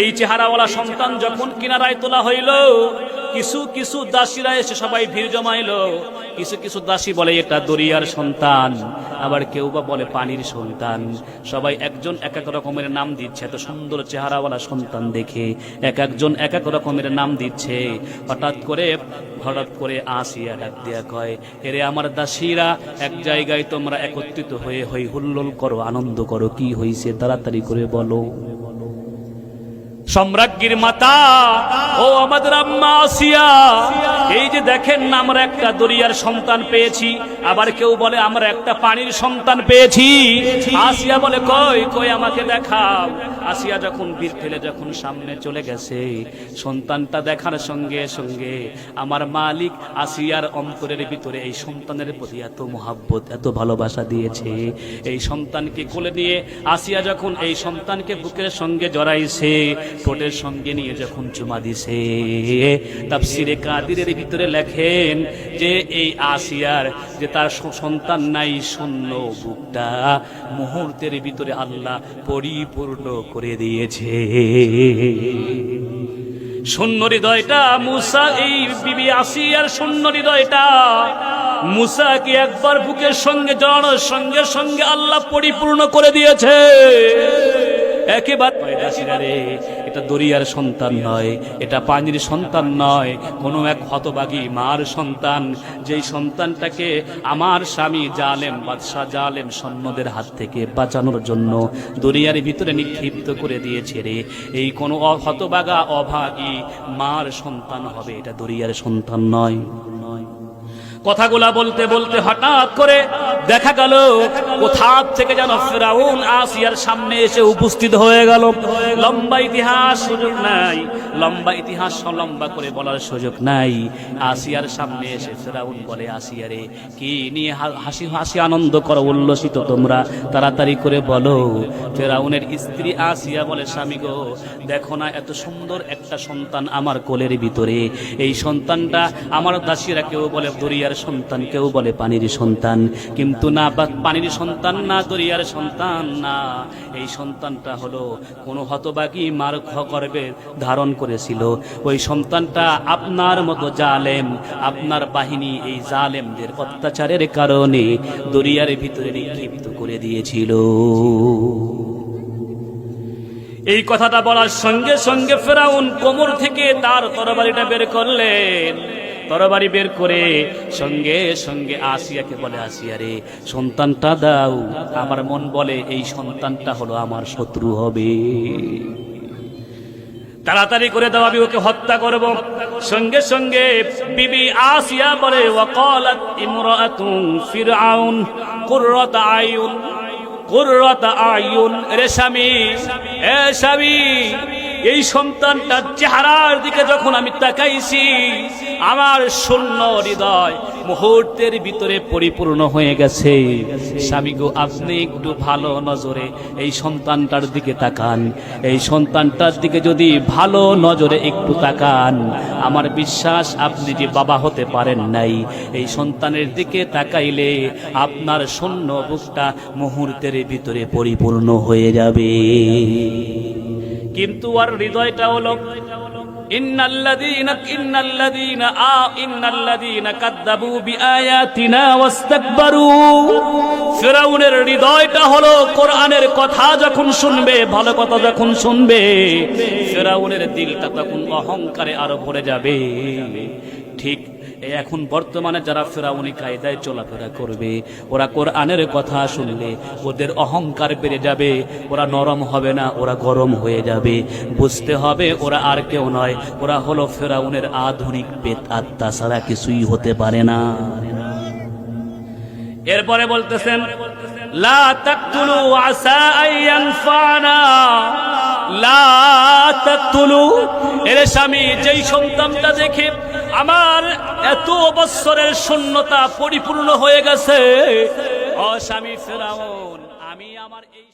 এই চেহারাওয়ালা সন্তান যখন কিনারায় তোলা হইল, কিছু কিছু দাসীরা এসে সবাই ভিড় জমাইলো। কিছু কিছু দাসী বলে, এটা দরিয়ার সন্তান। আবার কেউ বা বলে, পানির সন্তান। সবাই একজন এক এক রকমের নাম দিচ্ছে। এত সুন্দর চেহারাওয়ালা সন্তান দেখে এক একজন এক এক রকমের নাম দিচ্ছে। হঠাৎ করে হঠাৎ করে আসিয়া ডাক দিয়া কয় এরে আমার দাসীরা, এক জায়গায় তোমরা একত্রিত হয়ে হই হুল্লোল করো, আনন্দ করো। কি হইছে? তাড়াতাড়ি করে বলো। সম্রাজ্ঞীর মাতা ও আমাদের আম্মা আসিয়া এই যে দেখেন না, আমরা একটা দরিয়ার সন্তান পেয়েছি, আবার কেউ বলে, আমরা একটা পানির সন্তান পেয়েছি। আসিয়া বলে, কই কই আমাকে দেখাও। আসিয়া যখন বীর ফেলে যখন সামনে চলে গেছে, সন্তানটা দেখার সঙ্গে সঙ্গে আমার মালিক আসিয়ার অন্তরের ভিতরে এই সন্তানের প্রতি এত মহাব্বত, এত ভালোবাসা দিয়েছে। এই সন্তানকে কোলে নিয়ে আসিয়া যখন এই সন্তানকে বুকের সঙ্গে জড়াইছে, ঠোঁটের সঙ্গে নিয়ে যখন চুমা দিছে, তাফসিরে কাদিরের ভিতরে লেখেন যে এই আসিয়ার যে তার সন্তান নাই শূন্য বুকটা মুহূর্তের ভিতরে আল্লাহ পরিপূর্ণ করে দিয়েছে। শূন্য হৃদয়টা মুসা, এই বিবি আসিয়ার শূন্য হৃদয়টা মুসাকে একবার বুকের সঙ্গে জড়ানোর সঙ্গে সঙ্গে আল্লাহ পরিপূর্ণ করে দিয়েছে। একেবারে রে এটা দরিয়ার সন্তান নয়, এটা পানির সন্তান নয়, কোনো এক হতবাগী মার সন্তান। যেই সন্তানটাকে আমার স্বামী জালেম, বাদশাহ জালেম সৈন্যদের হাত থেকে বাঁচানোর জন্য দরিয়ার ভিতরে নিক্ষিপ্ত করে দিয়েছে রে। এই কোনো হতবাগা অভাগী মার সন্তান হবে, এটা দরিয়ার সন্তান নয় নয়। কথাগুলা বলতে বলতে হঠাৎ করে দেখা গেল কোথা থেকে যেন ফেরাউন আসিয়ার সামনে এসে উপস্থিত হয়ে গেল। লম্বা ইতিহাস সুযোগ নাই, লম্বা ইতিহাস লম্বা করে বলার সুযোগ নাই। আসিয়ার সামনে এসে ফেরাউন বলে আসিয়ারে কি নিয়ে হাসি হাসি আনন্দ করো উল্লসিত তোমরা? তাড়াতাড়ি করে বলো, ফেরাউনের স্ত্রী আসিয়া বলে, স্বামী গো, দেখো না এত সুন্দর একটা সন্তান আমার কোলের ভিতরে। এই সন্তানটা আমার দাসীরা কেউ বলে, দরিয়ার সন্তান, কেউ বলে পানির সন্তান। কিন্তু না, বা পানির সন্তান না, দরিয়ার সন্তান না। এই সন্তানটা হলো কোনো হতবাগী মার গর্বে ধারণ করেছিল। ওই সন্তানটা আপনার মতো জালেম, আপনার বাহিনী এই জালেমদের অত্যাচারের কারণে দরিয়ার ভিতরে নিক্ষিপ্ত করে দিয়েছিল। এই কথাটা বলার সঙ্গে সঙ্গে ফেরাউন কোমর থেকে তার তরবারিটা বের করলেন। তরবারি বের করে সঙ্গে সঙ্গে আসিয়াকে বলে, আসিয়া রে, সন্তানটা দাও। আমার মন বলে, এই সন্তানটা হলো আমার শত্রু হবে। তাড়াতাড়ি করে দাও, আমি ওকে হত্যা করব। সঙ্গে সঙ্গে বিবি আসিয়া বলে, ওয়াকালাত ইমরাতুন ফিরআউন, কুররাত আয়ুন কুররাত আয়ুন রে স্বামী এ স্বামী এই সন্তানটার চেহারার দিকে যখন আমি তাকাইছি, আমার শূন্য হৃদয় মুহূর্তের ভিতরে পরিপূর্ণ হয়ে গেছে। স্বামী গো, আপনি একটু ভালো নজরে এই সন্তানটার দিকে তাকান। এই সন্তানটার দিকে যদি ভালো নজরে একটু তাকান, আমার বিশ্বাস আপনি যে বাবা হতে পারেন নাই। এই সন্তানের দিকে তাকাইলে আপনার শূন্য বুকটা মুহূর্তের ভিতরে পরিপূর্ণ হয়ে যাবে। কিন্তু আর হৃদয়টা হলো ফিরাউনের হৃদয়টা হলো কোরআনের কথা যখন শুনবে, ভালো কথা যখন শুনবে, ফিরাউনের দিলটা তখন অহংকারে আরও ভরে যাবে। ঠিক এখন বর্তমানে যারা ফেরাউনি কায়দায় চলাফেরা করবে, ওরা কোরআনের কথা শুনলে ওদের অহংকার বেড়ে যাবে, ওরা নরম হবে না, ওরা গরম হয়ে যাবে। বুঝতে হবে ওরা আর কেউ নয়, ওরা হলো ফেরাউনের আধুনিক পেত আত্মা ছাড়া কিছুই হতে পারে না। এরপরে বলতেছেন, লা তাকতুলু আসা আইয়ানফানা লা তাকতুলু। এর স্বামী, যেই সন্তানটা দেখে আমার এত শূন্যতা পরিপূর্ণ হয়ে গেছে অস্বামী স্বামী ফেরাউন, আমি আমার এই